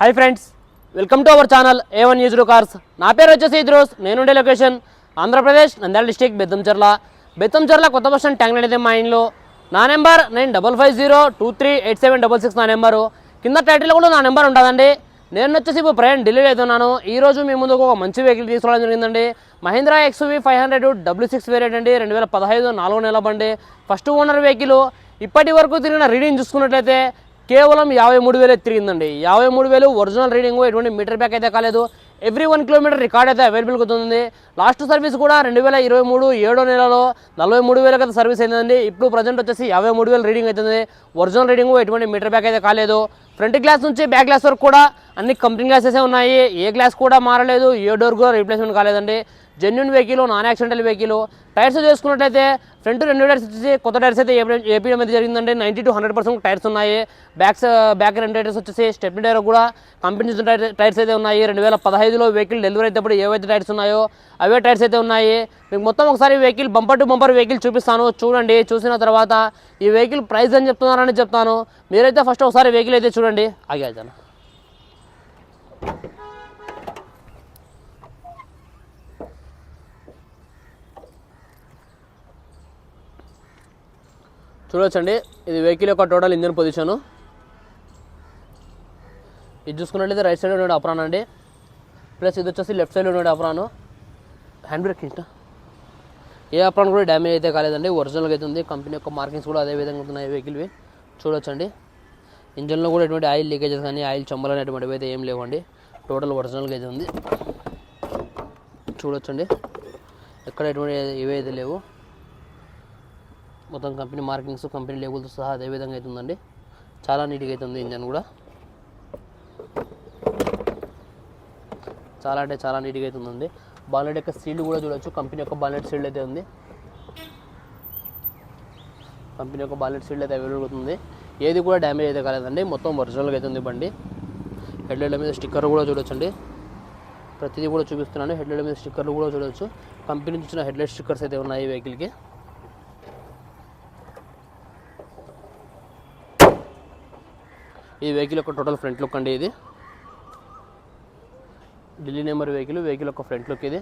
Hi friends welcome to our channel A one used cars నా పేరు వచ్చేసి ఇద్రోస్ నేనుండే లొకేషన్ ఆంధ్రప్రదేశ్ నంద్యాల డిస్టిక్ బెత్తంచెర్ల బెత్తంచెర్ల కొత్త బస్ స్టాండ్ ట్యాంక్ అయితే మా ఇంట్లో నా number nine double five zero two three eight seven double six నా నెంబరు కింద టైటిల్ కూడా నా నెంబర్ ఉంటుందండి నేను వచ్చేసి ఇప్పుడు ప్రయాణం ఢిల్లీ అవుతున్నాను. ఈ రోజు మీ ముందుకు ఒక మంచి వెహికల్ తీసుకోవడం జరిగిందండి. Mahindra XUV five hundred W six variant అండి. రెండు వేల పదహైదు నాలుగో నెల బండి. ఫస్ట్ ఓనర్ వెహికల్ ఇప్పటి వరకు తిరిగిన రీడింగ్ చూసుకున్నట్లయితే కేవలం యాభై మూడు వేలు తిరిగిందండి. యాభై మూడు వేలు ఒరిజినల్ రీడింగ్ ఎటువంటి మీటర్ బ్యాక్ అయితే కాలేదు. ఎవ్రీ వన్ కిలోమీటర్ రికార్డ్ అయితే అవైలబుల్ అవుతుంది లాస్ట్ సర్వీస్ కూడా రెండు వేల ఇరవై మూడు ఏడో నెలలో నలభై మూడు వేల కదా సర్వీస్ అయిందండి. ఇప్పుడు ప్రజెంట్ వచ్చేసి యాభై మూడు వేలు రీడింగ్ అవుతుంది. ఒరిజినల్ రీడింగ్ ఎటువంటి మీటర్ బ్యాక్ అయితే కాలేదు. ఫ్రంట్ గ్లాస్ నుంచి బ్యాక్ గ్లాస్ వరకు కూడా అన్ని కంపెనీ గ్లాసెస్ ఉన్నాయి. ఏ గ్లాస్ కూడా మారలేదు. ఏ డోర్ కూడా రీప్లేస్మెంట్ కాలేదండి. Genuine vehicle non accidental vehicle tyres చూసుకున్నట్టయితే ఫ్రంట్ రెండు టైర్స్ వచ్చేసి కొత్త టైర్స్ అయితే ఏపీ అయితే జరిగిందండి. Ninety to hundred percent tyres ఉన్నాయి. బ్యాక్స్ బ్యాక్ రెండు టైర్స్ వచ్చేసి స్టెప్ టైర్ కూడా కంపెనీ టైర్ టైర్స్ అయితే ఉన్నాయి. రెండు వేల పదహైదులో వెహికల్ డెలివరీ అయినప్పుడు ఏవైతే టైర్స్ ఉన్నాయో అవే టైర్స్ అయితే ఉన్నాయి. మీకు మొత్తం ఒకసారి vehicle bumper to bumper vehicle చూపిస్తాను. చూడండి. చూసిన తర్వాత ఈ వెహికల్ ప్రైస్ అని చెప్తున్నారని చెప్తాను. మీరైతే ఫస్ట్ ఒకసారి వెహికల్ అయితే చూడండి. ఆగే చూడొచ్చండి. చూడవచ్చండి ఇది వెహికల్ యొక్క టోటల్ ఇంజన్ పొజిషను. ఇది చూసుకున్నట్లయితే రైట్ సైడ్ ఉండే అప్రాన్ అండి. ప్లస్ ఇది వచ్చేసి లెఫ్ట్ సైడ్ ఉండే అప్రాను. హ్యాండ్ బ్రేక్ ఇష్టం ఏ అప్రాన్ కూడా డ్యామేజ్ అయితే కాలేదండి. ఒరిజినల్గా అయితే ఉంది. కంపెనీ యొక్క మార్కింగ్స్ కూడా అదే విధంగా ఉంటున్నాయి వెహికల్వి. చూడొచ్చండి. ఇంజన్లో కూడా ఎటువంటి ఆయిల్ లీకేజెస్ కానీ ఆయిల్ చంబలు అనేటువంటివి అయితే ఏం లేవండి. టోటల్ ఒరిజినల్గా అయితే ఉంది. చూడొచ్చండి. ఎక్కడ ఎటువంటి ఇవే అయితే లేవు. మొత్తం కంపెనీ మార్కింగ్స్ కంపెనీ లేబుల్తో సహా అదే విధంగా అయితే ఉందండి చాలా నీట్గా అయితే ఉంది ఇంజన్ కూడా. చాలా అంటే చాలా నీట్గా అయితే ఉందండి బాలెట్ యొక్క సీల్డ్ కూడా చూడొచ్చు. కంపెనీ యొక్క బాలెట్ సీల్డ్ అయితే ఉంది. కంపెనీ యొక్క బాలెట్ సీల్డ్ అయితే అవైలబుల్ అవుతుంది. ఏది కూడా డ్యామేజ్ అయితే కాలేదండి. మొత్తం ఒరిజినల్గా అయితే ఉంది బండి. హెడ్లైట్ల మీద స్టిక్కర్ కూడా చూడొచ్చండి. ప్రతిదీ కూడా చూపిస్తున్నాను. హెడ్లైట్ మీద స్టిక్కర్లు కూడా చూడొచ్చు. కంపెనీ నుంచి హెడ్లైట్ స్టిక్కర్స్ అయితే ఉన్నాయి వెహికల్కి ఈ వెహికల్ యొక్క టోటల్ ఫ్రంట్ లుక్ అండి ఇది. ఢిల్లీ నెంబర్ వెహికల్ వెహికల్ యొక్క ఫ్రంట్ లుక్ ఇది.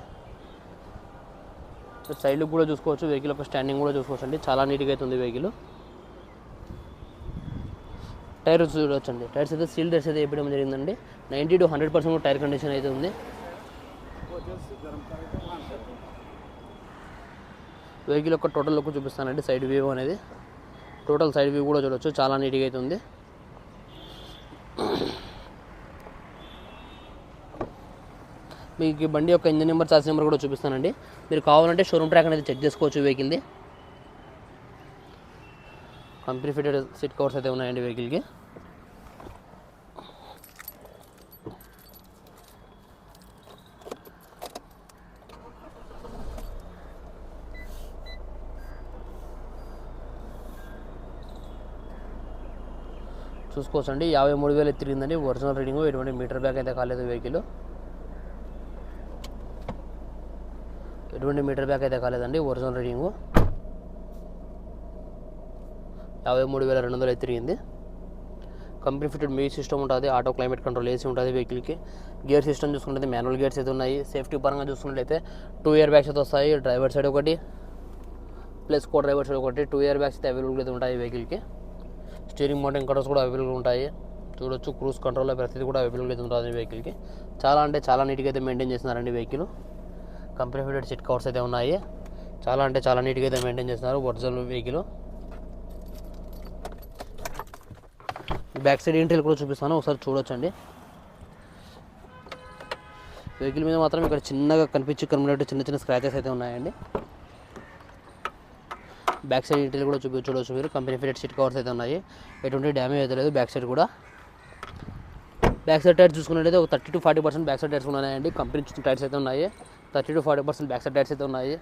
సైడ్ లుక్ కూడా చూసుకోవచ్చు వెహికల్ యొక్క స్టాండింగ్ కూడా చూసుకోవచ్చు అండి. చాలా నీట్గా అయితే ఉంది వెహికల్ టైర్స్ చూడొచ్చండి. టైర్స్ అయితే సీల్ టైర్స్ అయితే వేయడం జరిగిందండి. Ninety to hundred percent tyre condition అయితే ఉంది. వెహికల్ యొక్క టోటల్ లుక్ చూపిస్తానండి సైడ్ వ్యూ అనేది. టోటల్ సైడ్ వ్యూ కూడా చూడొచ్చు చాలా నీట్గా అయితే ఉంది మీకు ఈ బండి యొక్క ఇంజన్ నెంబర్ చార్జ్ నెంబర్ కూడా చూపిస్తానండి. మీరు కావాలంటే షోరూమ్ ట్రాక్ అనేది చెక్ చేసుకోవచ్చు వెహికల్ది కంపెనీ ఫిటెడ్ సీట్ కవర్స్ అయితే ఉన్నాయండి వెహికల్కి చూసుకోవచ్చండి. యాభై మూడు వేలు తిరిగిందండి ఒరిజినల్ రీడింగ్. ఎటువంటి మీటర్ బ్యాగ్ అయితే కాలేదు వెహికల్. ఎటువంటి మీటర్ బ్యాగ్ అయితే కాలేదండి. Original reading. యాభై మూడు వేల రెండు వందలు అయితే తిరిగింది కంపెనీ ఫిటెడ్ మ్యూజిక్ సిస్టమ్ ఉంటుంది. ఆటో క్లైమేట్ కంట్రోల్ ఏసీ ఉంటుంది వెహికల్కి. గేర్ సిస్టమ్ చూసుకుంటే మాన్యువల్ గేర్స్ అయితే ఉన్నాయి. సేఫ్టీ పరంగా చూసుకున్నట్లయితే టూ ఇయర్ బ్యాగ్స్ అయితే వస్తాయి. డ్రైవర్ సైడ్ ఒకటి ప్లస్ కో డ్రైవర్ సైడ్ ఒకటి టూ ఇయర్ బ్యాగ్స్ అయితే అవైలబుల్ అయితే ఉంటాయి వెహికల్కి. స్టీరింగ్ మౌంటింగ్ కటర్స్ కూడా అవైలబుల్ ఉంటాయి. చూడొచ్చు క్రూజ్ కంట్రోల్ ప్రతిదీ కూడా అవైలబుల్ అయితే ఉంటుంది వెహికల్కి చాలా అంటే చాలా నీట్గా అయితే మెయింటైన్ చేస్తున్నారండి vehicle company fitted seat covers అయితే ఉన్నాయి. చాలా అంటే చాలా నీట్గా అయితే మెయింటైన్ చేస్తున్నారు original vehicle back side interior కూడా చూపిస్తాను ఒకసారి చూడొచ్చండి. వెహికల్ మీద మాత్రం ఇక్కడ చిన్నగా కనిపించి కనిపినట్టు చిన్న చిన్న స్క్రాచెస్ అయితే ఉన్నాయండి. బ్యాక్ సైడ్ డీటెయిల్ కూడా చూపి చూడవచ్చు మీరు. కంపెనీ ఫిటెడ్ సీట్ కవర్స్ అయితే ఉన్నాయి. ఎటువంటి డ్యామేజ్ అయితే లేదు. బ్యాక్ సైడ్ కూడా. బ్యాక్ సైడ్ టైర్స్ చూసుకున్నట్లయితే ఒక thirty to forty percent back side tyres ఉన్నాయండి. కంపెనీ టైర్స్ అయితే ఉన్నాయి. Thirty to forty percent back side tyres అయితే ఉన్నాయి.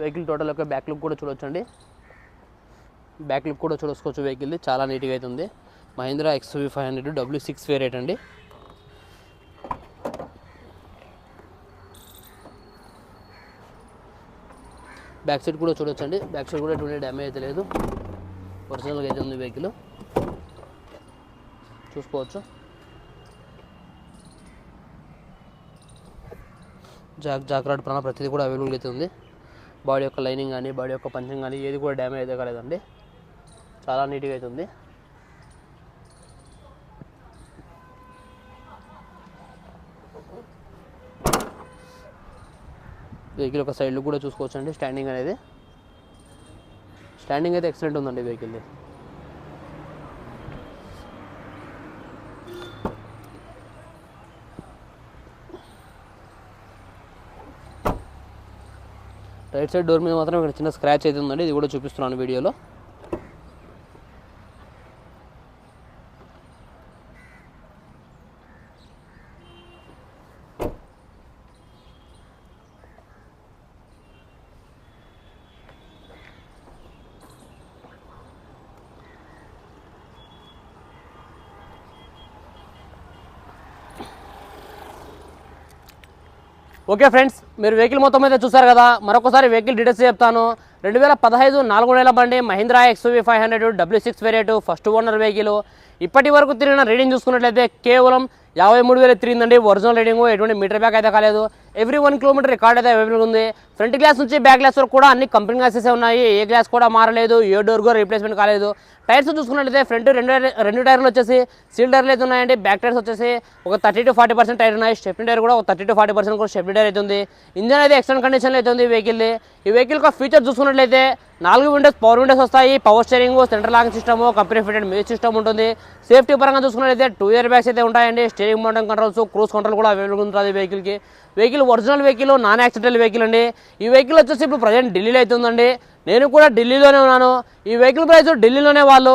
వెహికల్ టోటల్ యొక్క బ్యాక్ లుక్ కూడా చూడొచ్చండి. బ్యాక్ లుక్ కూడా చూసుకోవచ్చు వెహికల్ది. చాలా నీట్గా అయితే ఉంది. Mahindra XUV five hundred W six variant అండి. బ్యాక్ సైడ్ కూడా చూడొచ్చండి. బ్యాక్ సైడ్ కూడా ఎటువంటి డ్యామేజ్ అయితే లేదు. ఒరిజినల్గా అయితే ఉంది వెహికల్ చూసుకోవచ్చు. జాక్ జాక్రాడ్ ప్రాణ ప్రతిదీ కూడా అవైలబుల్ అయితే ఉంది. బాడీ యొక్క లైనింగ్ కానీ బాడీ యొక్క పంచింగ్ కానీ ఏది కూడా డ్యామేజ్ అయితే కాలేదండి. చాలా నీట్గా అయితే ఉంది. వెహికల్ ఒక సైడ్ కూడా చూసుకోవచ్చు అండి స్టాండింగ్ అనేది. స్టాండింగ్ అయితే ఎక్సలెంట్ ఉందండి వెహికల్ది రైట్ సైడ్ డోర్ మీద మాత్రం ఇక్కడ చిన్న స్క్రాచ్ అయితే ఉందండి. ఇది కూడా చూపిస్తున్నాను వీడియోలో. ఓకే ఫ్రెండ్స్ మీరు వెహికల్ మొత్తం అయితే చూసారు కదా మరొకసారి వెహికల్ డీటెయిల్స్ చెప్తాను. రెండు వేల పదహైదు నాలుగు నెలల బండి Mahindra XV five hundred W six variant first owner vehicle. ఇప్పటి వరకు తిరిగిన రీడింగ్ చూసుకున్నట్లయితే కేవలం యాభై మూడు వేలు తిరిగిందండి ఒరిజినల్ రీడింగ్ ఎటువంటి మీటర్ బ్యాక్ అయితే కాలేదు. ఎవ్రీ వన్ కిలోమీటర్ రికార్డ్ అయితే అవైలబుల్ ఉంది. ఫ్రంట్ గ్లాస్ నుంచి బ్యాక్ గ్లాస్ వరకు కూడా అన్ని కంపెనీ గ్లాసెస్ ఉన్నాయి. ఏ గ్లాస్ కూడా మారలేదు. ఏ డోర్ కూడా రీప్లేస్మెంట్ కాలేదు. టైర్స్ చూసుకున్నట్లయితే ఫ్రంట్ రెండు రెండు టైర్లు వచ్చేసి సీల్ టైర్లు అయితే ఉన్నాయండి. బ్యాక్ టైర్స్ వచ్చేసి ఒక thirty to forty percent tyre ఉన్నాయి. స్టెప్ని టైర్ కూడా ఒక థర్టీ టు ఫార్టీ పర్సెంట్ కూడా స్టెప్ని టైర్ అయితే ఉంది. ఇంజన్ అయితే ఎక్సలెంట్ కండిషన్లో అయితే ఉంది వెహికల్ ఈ వెహికల్ యొక్క ఫీచర్ చూసుకున్నట్లయితే నాలుగు విండోస్ పవర్ విండోస్ వస్తాయి. Power steering centre locking system company fitted music system ఉంటుంది. సేఫ్టీ పరంగా చూసుకున్నట్లయితే టూ ఇయర్ బ్యాగ్స్ అయితే ఉంటాయండి. Steering mounted controls cruise control కూడా అవైలబుల్ ఉంటుంది వెహికల్కి vehicle original vehicle non accidental vehicle అండి. ఈ వెహికల్ వచ్చేసి ఇప్పుడు ప్రజెంట్ ఢిల్లీలో అవుతుందండి నేను కూడా ఢిల్లీలోనే ఉన్నాను. ఈ వెహికల్ ప్రైస్ ఢిల్లీలోనే వాళ్ళు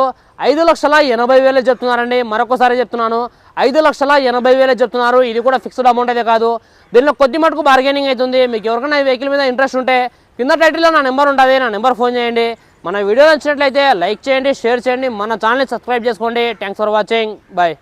ఐదు లక్షల ఎనభై వేలే చెప్తున్నారండి. మరొకసారి చెప్తున్నాను. ఐదు లక్షల ఎనభై వేలే చెప్తున్నారు. ఇది కూడా ఫిక్స్డ్ అమౌంట్ అయితే కాదు. దీనిలో కొద్ది మటుకు బార్గెనింగ్ అవుతుంది మీకు ఎవరికైనా ఈ వెహికల్ మీద ఇంట్రెస్ట్ ఉంటే కింద టైటిల్లో నా నెంబర్ ఉంటుంది నా నెంబర్ ఫోన్ చేయండి. మన వీడియో నచ్చినట్లయితే లైక్ చేయండి షేర్ చేయండి. మన ఛానల్ని సబ్స్క్రైబ్ చేసుకోండి. Thanks for watching bye